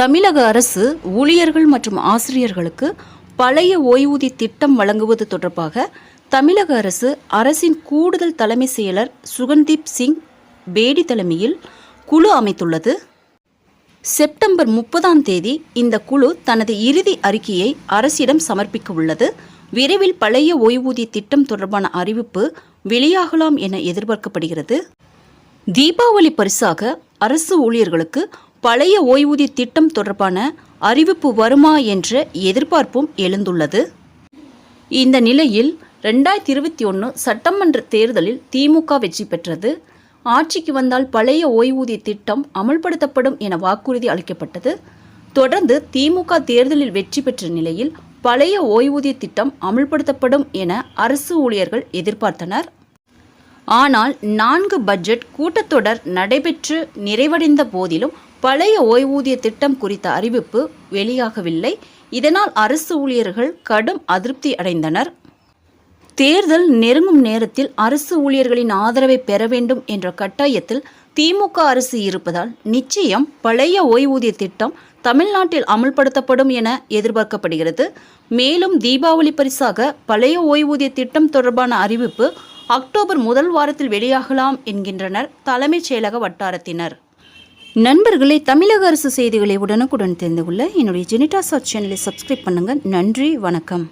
தமிழக அரசு ஊழியர்கள் மற்றும் ஆசிரியர்களுக்கு பழைய ஓய்வூதிய திட்டம் வழங்குவது தொடர்பாக தமிழக அரசு அரசின் கூடுதல் தலைமை செயலர் சுகன்தீப் சிங் பேடி தலைமையில் குழு அமைத்துள்ளது. செப்டம்பர் முப்பதாம் தேதி இந்த குழு தனது இறுதி அறிக்கையை அரசிடம் சமர்ப்பிக்க உள்ளது. விரைவில் பழைய ஓய்வூதிய திட்டம் தொடர்பான அறிவிப்பு வெளியாகலாம் என எதிர்பார்க்கப்படுகிறது. தீபாவளி பரிசாக அரசு ஊழியர்களுக்கு பழைய ஓய்வூதிய திட்டம் தொடர்பான அறிவிப்பு வருமா என்ற எதிர்பார்ப்பும் எழுந்துள்ளது. இந்த நிலையில் ரெண்டாயிரத்தி இருபத்தி ஒன்று சட்டமன்ற தேர்தலில் திமுக வெற்றி பெற்றது. ஆட்சிக்கு வந்தால் பழைய ஓய்வூதிய திட்டம் அமல்படுத்தப்படும் என வாக்குறுதி அளிக்கப்பட்டது. தொடர்ந்து திமுக தேர்தலில் வெற்றி பெற்ற நிலையில் பழைய ஓய்வூதிய திட்டம் அமல்படுத்தப்படும் என அரசு ஊழியர்கள் எதிர்பார்த்தனர். ஆனால் நான்கு பட்ஜெட் கூட்டத்தொடர் நடைபெற்று நிறைவடைந்த போதிலும் பழைய ஓய்வூதிய திட்டம் குறித்த அறிவிப்பு வெளியாகவில்லை. இதனால் அரசு ஊழியர்கள் கடும் அதிருப்தி அடைந்தனர். தேர்தல் நெருங்கும் நேரத்தில் அரசு ஊழியர்களின் ஆதரவை பெற வேண்டும் என்ற கட்டாயத்தில் திமுக அரசு இருப்பதால் நிச்சயம் பழைய ஓய்வூதிய திட்டம் தமிழ்நாட்டில் அமல்படுத்தப்படும் என எதிர்பார்க்கப்படுகிறது. மேலும் தீபாவளி பரிசாக பழைய ஓய்வூதிய திட்டம் தொடர்பான அறிவிப்பு அக்டோபர் முதல் வாரத்தில் வெளியாகலாம் என்கின்றனர் தலைமைச் செயலக வட்டாரத்தினர். நண்பர்களே தமிழக அரசு செய்திகளை உடனுக்குடன் தெரிந்து கொள்ள என்னுடைய ஜெனிடா சர்ச் சேனலை சப்ஸ்கிரைப் பண்ணுங்கள் நன்றி வணக்கம்.